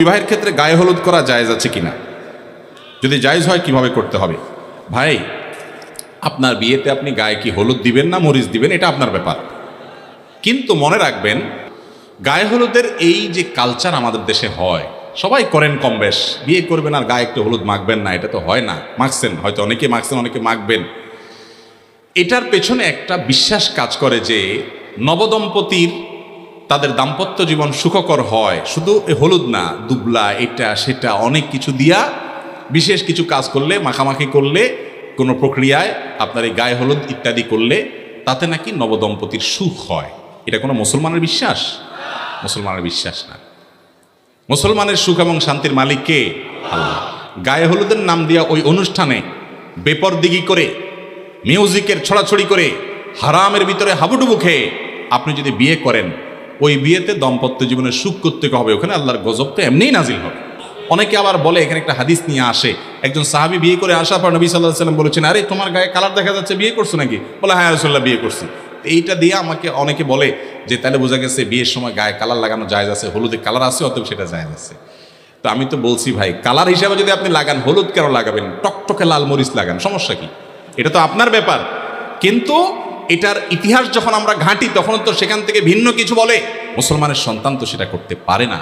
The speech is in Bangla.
বিবাহের ক্ষেত্রে গায়ে হলুদ করা জায়েজ আছে কিনা? যদি জায়েজ হয়, কীভাবে করতে হবে? ভাই, আপনার বিয়েতে আপনি গায়ে কি হলুদ দিবেন না মরিচ দিবেন, এটা আপনার ব্যাপার। কিন্তু মনে রাখবেন, গায়ে হলুদের এই যে কালচার আমাদের দেশে হয়, সবাই করেন কম বেশ। বিয়ে করবেন আর গায়ে একটু হলুদ মাখবেন না, এটা তো হয় না। মাখছেন, হয়তো অনেকে মাখছেন, অনেকে মাখবেন। এটার পেছনে একটা বিশ্বাস কাজ করে যে নবদম্পতির তাদের দাম্পত্য জীবন সুখকর হয়। শুধু হলুদ না, দুবলা, এটা, সেটা, অনেক কিছু দিয়া বিশেষ কিছু কাজ করলে, মাখামাখি করলে, কোনো প্রক্রিয়ায় আপনার এই গায়ে হলুদ ইত্যাদি করলে, তাতে নাকি নবদম্পতির সুখ হয়। এটা কোনো মুসলমানের বিশ্বাস? মুসলমানের বিশ্বাস না। মুসলমানের সুখ এবং শান্তির মালিক কে? আল্লাহ। গায়ে হলুদের নাম দিয়া ওই অনুষ্ঠানে বেপরদিগি করে, মিউজিকের ছড়াছড়ি করে, হারামের ভিতরে হাবুডুবু খেয়ে আপনি যদি বিয়ে করেন ওই বিয়েতে দম্পত্য জীবনে সুখ করতে হবে। ওখানে আল্লাহর গজব তো এমনিই নাজিল হবে। অনেকে আবার বলে, এখানে একটা হাদিস নিয়ে আসে। একজন সাহাবি বিয়ে করে আসার পর নবী সাল্লাহ সাল্লাম বলেছেন, আরে, তোমার গায়ে কালার দেখা যাচ্ছে, বিয়ে করছ নাকি? বলে হ্যাঁ রসুল্লাহ বিয়ে করছি। এইটা দিয়ে আমাকে অনেকে বলে যে, তাহলে বোঝা গেছে বিয়ের সময় গায়ে কালার লাগানো যায় আছে, হলুদে কালার আছে, অতএব সেটা যায় আছে। তো আমি তো বলছি, ভাই কালার হিসাবে যদি আপনি লাগান, হলুদ কেন লাগাবেন? টকটকে লাল মরিচ লাগান, সমস্যা কি? এটা তো আপনার ব্যাপার। কিন্তু এটার ইতিহাস যখন আমরা ঘাঁটি, তখন তো সেখান থেকে ভিন্ন কিছু বলে। মুসলমানের সন্তান তো সেটা করতে পারে না।